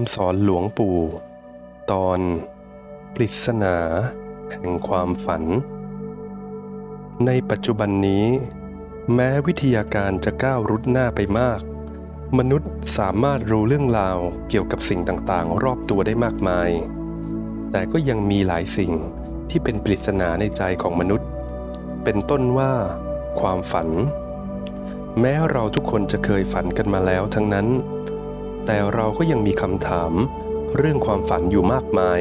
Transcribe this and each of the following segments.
ำสอนหลวงปู่ ตอนปริศนา แห่งความฝัน ในปัจจุบันนี้ แม้วิทยาการจะก้าวรุดหน้าไปมาก มนุษย์สามารถรู้เรื่องราวเกี่ยวกับสิ่งต่างๆ รอบตัวได้มากมาย แต่ก็ยังมีหลายสิ่งที่เป็นปริศนาในใจของมนุษย์ เป็นต้นว่า ความฝัน แม้เราทุกคนจะเคยฝันกันมาแล้วทั้งนั้น แต่เราก็ยังมีคำถาม เรื่องความฝันอยู่มากมาย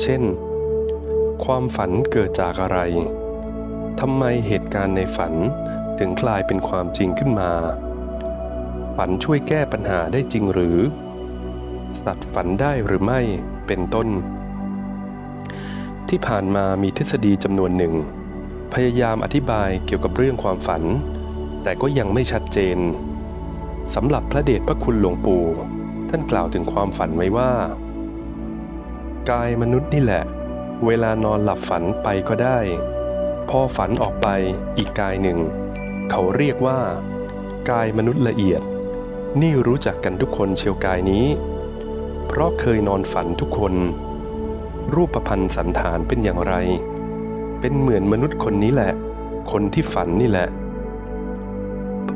เช่น ความฝันเกิดจากอะไรทำไมเหตุการณ์ในฝันถึงกลายเป็นความจริงขึ้นมา ฝันช่วยแก้ปัญหาได้จริงหรือ สัตว์ฝันได้หรือไม่เป็นต้น ที่ผ่านมามีทฤษฎีจำนวนหนึ่ง พยายามอธิบายเกี่ยวกับเรื่องความฝัน แต่ก็ยังไม่ชัดเจน สำหรับพระเดชพระคุณหลวงปู่ ท่านกล่าวถึงความฝันไว้ว่า กายมนุษย์นี่แหละ เวลานอนหลับฝันไปก็ได้ พอฝันออกไปอีกกายหนึ่ง เขาเรียกว่า กายมนุษย์ละเอียด นี่รู้จักกันทุกคนเชียวกายนี้ เพราะเคยนอนฝันทุกคน รูปพันธ์สันฐานเป็นอย่างไร เป็นเหมือนมนุษย์คนนี้แหละ คนที่ฝันนี่แหละ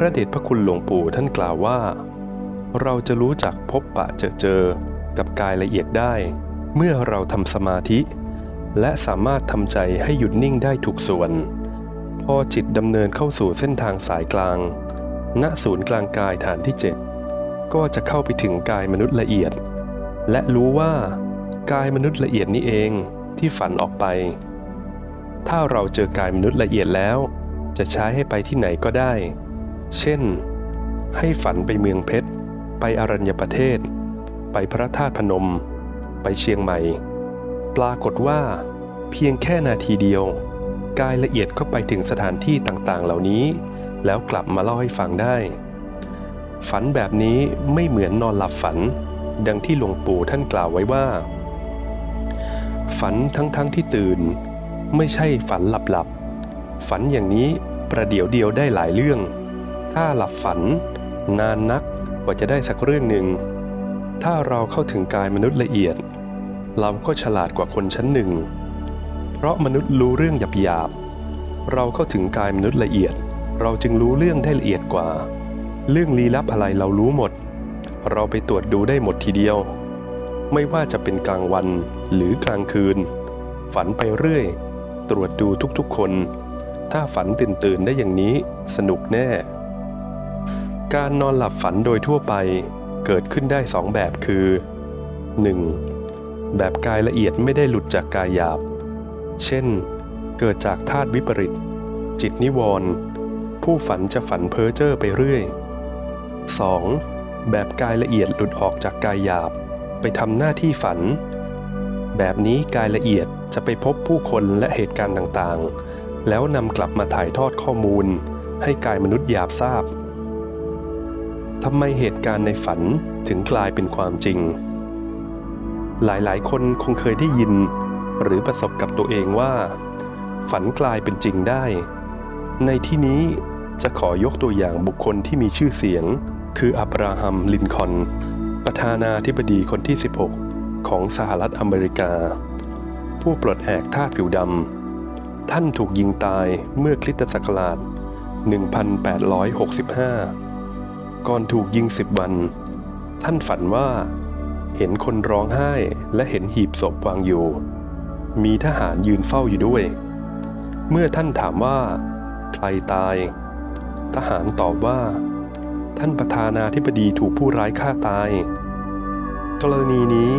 ระเดชพระคุณหลวงปู่ท่านกล่าวว่า เราจะรู้จักพบปะเจอเจอกับกายละเอียดได้ เมื่อเราทำสมาธิ และสามารถทำใจให้หยุดนิ่งได้ถูกส่วน พอจิตดำเนินเข้าสู่เส้นทางสายกลาง ณศูนย์กลางกายฐานที่ 7 ก็จะเข้าไปถึงกายมนุษย์ละเอียด และรู้ว่ากายมนุษย์ละเอียดนี้เองที่ฝันออกไป ถ้าเราเจอกายมนุษย์ละเอียดแล้ว จะใช้ให้ไปที่ไหนก็ได้ เช่น ให้ฝันไปเมืองเพชร ไปอรัญญประเทศ ไปพระธาตุพนม ไปเชียงใหม่ ปรากฏว่า เพียงแค่นาทีเดียว กายละเอียดก็ไปถึงสถานที่ต่างๆ เหล่านี้ แล้วกลับมาเล่าให้ฟังได้ ฝันแบบนี้ไม่เหมือนนอนหลับฝัน ดังที่หลวงปู่ท่านกล่าวไว้ว่า ฝันทั้งๆทที่ตื่น ไม่ใช่ฝันหลับๆฝันอย่างนี้ประเดี๋ยวเดียวได้หลายเรื่อง ถ้าหลับฝัน นานนักกว่าจะได้สักเรื่องหนึ่ง ถ้าเราเข้าถึงกายมนุษย์ละเอียด เราก็ฉลาดกว่าคนชั้นหนึ่ง เพราะมนุษย์รู้เรื่องหยาบๆเราเข้าถึงกายมนุษย์ละเอียด เราจึงรู้เรื่องได้ละเอียดกว่า เรื่องลี้ลับอะไรเรารู้หมด เราไปตรวจดูได้หมดทีเดียว ไม่ว่าจะเป็นกลางวันหรือกลางคืน ฝันไปเรื่อย ตรวจดูทุกๆคน ถ้าฝันตื่นตื่นๆได้อย่างนี้สนุกแน่ การนอนหลับฝันโดยทั่วไปเกิดขึ้นได้สองแบบคือ 1. แบบกายละเอียดไม่ได้หลุดจากกายหยาบ เช่น เกิดจากธาตุวิปริต จิตนิวรณ์ผู้ฝันจะฝันเพ้อเจ้อไปเรื่อย 2. แบบกายละเอียดหลุดออกจากกายหยาบ ไปทำหน้าที่ฝัน แบบนี้กายละเอียดจะไปพบผู้คนและเหตุการณ์ต่างๆ แล้วนำกลับมาถ่ายทอดข้อมูล ให้กายมนุษย์หยาบทราบ ทำไมเหตุการณ์ในฝันถึงกลายเป็นความจริง หลายๆ คนคงเคยได้ยิน หรือประสบกับตัวเองว่า ฝันกลายเป็นจริงได้ ในที่นี้จะขอยกตัวอย่างบุคคลที่มีชื่อเสียง คืออับราฮัม ลินคอนประธานาธิบดีคนที่ 16 ของสหรัฐอเมริกา ผู้ปลดแอกทาสผิวดำ ท่านถูกยิงตายเมื่อคริสตศักราช 1865 ก่อนถูกยิงสิบวัน ท่านฝันว่า เห็นคนร้องไห้และเห็นหีบศพวางอยู่ มีทหารยืนเฝ้าอยู่ด้วย เมื่อท่านถามว่า ใครตาย ทหารตอบว่า ท่านประธานาธิบดีถูกผู้ร้ายฆ่าตาย กรณีนี้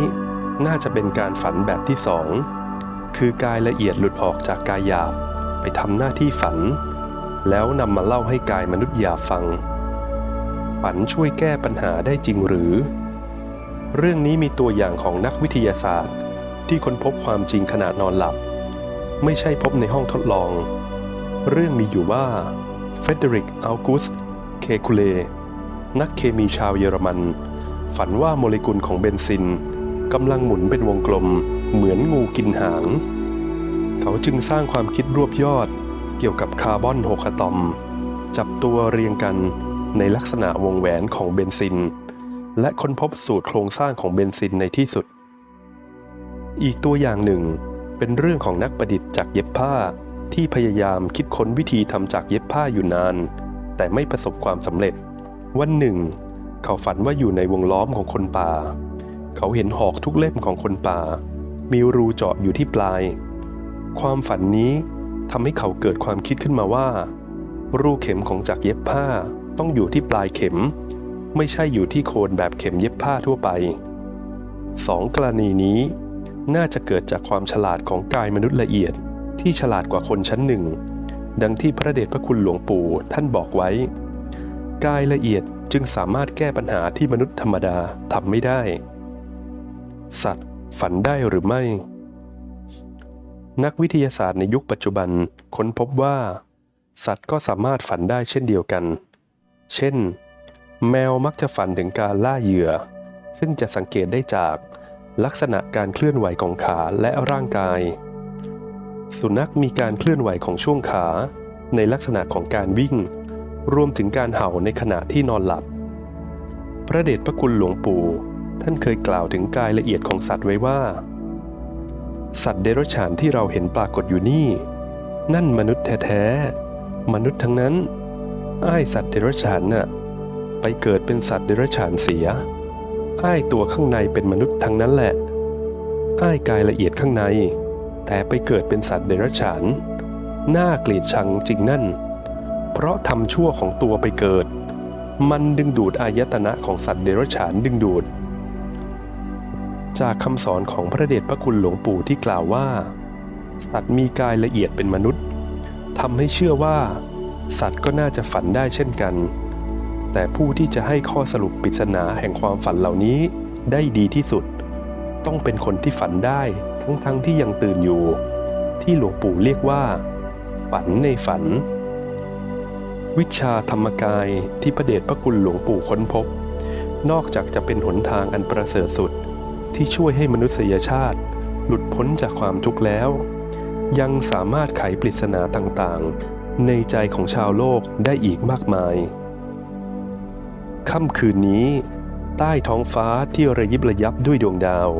น่าจะเป็นการฝันแบบที่สอง คือกายละเอียดหลุดออกจากกายหยาบไปทำหน้าที่ฝัน แล้วนำมาเล่าให้กายมนุษย์หยาบฟัง ฝันช่วยแก้ปัญหาได้จริงหรือ เรื่องนี้มีตัวอย่างของนักวิทยาศาสตร์ ที่ค้นพบความจริงขณะนอนหลับ ไม่ใช่พบในห้องทดลอง เรื่องมีอยู่ว่าเฟเดริกอัลกุส เคคูเล นักเคมีชาวเยอรมัน ฝันว่าโมเลกุลของเบนซินกำลังหมุนเป็นวงกลม เหมือนงูกินหาง เขาจึงสร้างความคิดรวบยอดเกี่ยวกับคาร์บอน6อะตอม จับตัวเรียงกัน ในลักษณะวงแหวนของเบนซิน และค้นพบสูตรโครงสร้างของเบนซินในที่สุด อีกตัวอย่างหนึ่ง เป็นเรื่องของนักประดิษฐ์จากเย็บผ้าที่พยายามคิดค้นวิธีทำจากเย็บผ้าอยู่นาน แต่ไม่ประสบความสำเร็จ วันหนึ่ง เขาฝันว่าอยู่ในวงล้อมของคนป่า เขาเห็นหอกทุกเล่มของคนป่า มีรูเจาะอยู่ที่ปลาย ความฝันนี้ทำให้เขาเกิดความคิดขึ้นมาว่า รูเข็มของจักรเย็บผ้า ต้องอยู่ที่ปลายเข็ม ไม่ใช่อยู่ที่โคนแบบเข็มเย็บผ้าทั่วไปสองกรณีนี้ น่าจะเกิดจากความฉลาดของกายมนุษย์ละเอียด ที่ฉลาดกว่าคนชั้นหนึ่ง ดังที่พระเดชพระคุณหลวงปู่ท่านบอกไว้ กายละเอียดจึงสามารถแก้ปัญหาที่มนุษย์ธรรมดาทำไม่ได้ สัตว์ ฝันได้หรือไม่ นักวิทยาศาสตร์ในยุคปัจจุบันค้นพบว่า สัตว์ก็สามารถฝันได้เช่นเดียวกัน เช่น แมวมักจะฝันถึงการล่าเหยื่อ ซึ่งจะสังเกตได้จากลักษณะการเคลื่อนไหวของขาและร่างกาย สุนัขมีการเคลื่อนไหวของช่วงขาในลักษณะของการวิ่ง รวมถึงการเห่าในขณะที่นอนหลับ พระเดชพระคุณหลวงปู่ ท่านเคยกล่าวถึงกายละเอียดของสัตว์ไว้ว่า สัตว์เดรัจฉานที่เราเห็นปรากฏอยู่นี่ นั่นมนุษย์แท้ๆ มนุษย์ทั้งนั้น อ้ายสัตว์เดรัจฉานน่ะไปเกิดเป็นสัตว์เดรัจฉานเสีย อ้ายตัวข้างในเป็นมนุษย์ทั้งนั้นแหละ อ้ายกายละเอียดข้างใน แต่ไปเกิดเป็นสัตว์เดรัจฉานน่าเกลียดชังจริงนั่น เพราะทำชั่วของตัวไปเกิด มันดึงดูดอายตนะของสัตว์เดรัจฉานดึงดูด จากคำสอนของพระเดชพระคุณหลวงปู่ที่กล่าวว่า สัตว์มีกายละเอียดเป็นมนุษย์ทำให้เชื่อว่า สัตว์ก็น่าจะฝันได้เช่นกัน แต่ผู้ที่จะให้ข้อสรุปปริศนาแห่งความฝันเหล่านี้ได้ดีที่สุด ต้องเป็นคนที่ฝันได้ทั้งๆทที่ยังตื่นอยู่ ที่หลวงปู่เรียกว่า ฝันในฝัน วิชาธรรมกายที่พระเดชพระคุณหลวงปู่ค้นพบ นอกจากจะเป็นหนทางอันประเสริฐสุด ที่ช่วยให้มนุษยชาติ หลุดพ้นจากความทุกข์แล้ว ยังสามารถไขปริศนาต่างๆ ในใจของชาวโลกได้อีกมากมาย ค่ำคืนนี้ ใต้ท้องฟ้าที่ระยิบระยับด้วยดวงดาว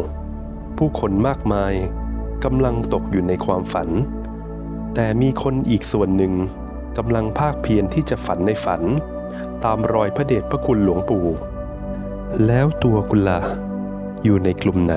ผู้คนมากมายกำลังตกอยู่ในความฝัน แต่มีคนอีกส่วนหนึ่งกำลังภาคเพียรที่จะฝันในฝัน ตามรอยพระเดชพระคุณหลวงปู่ แล้วตัวกุณล่ะอยู่ในกลุ่มไหน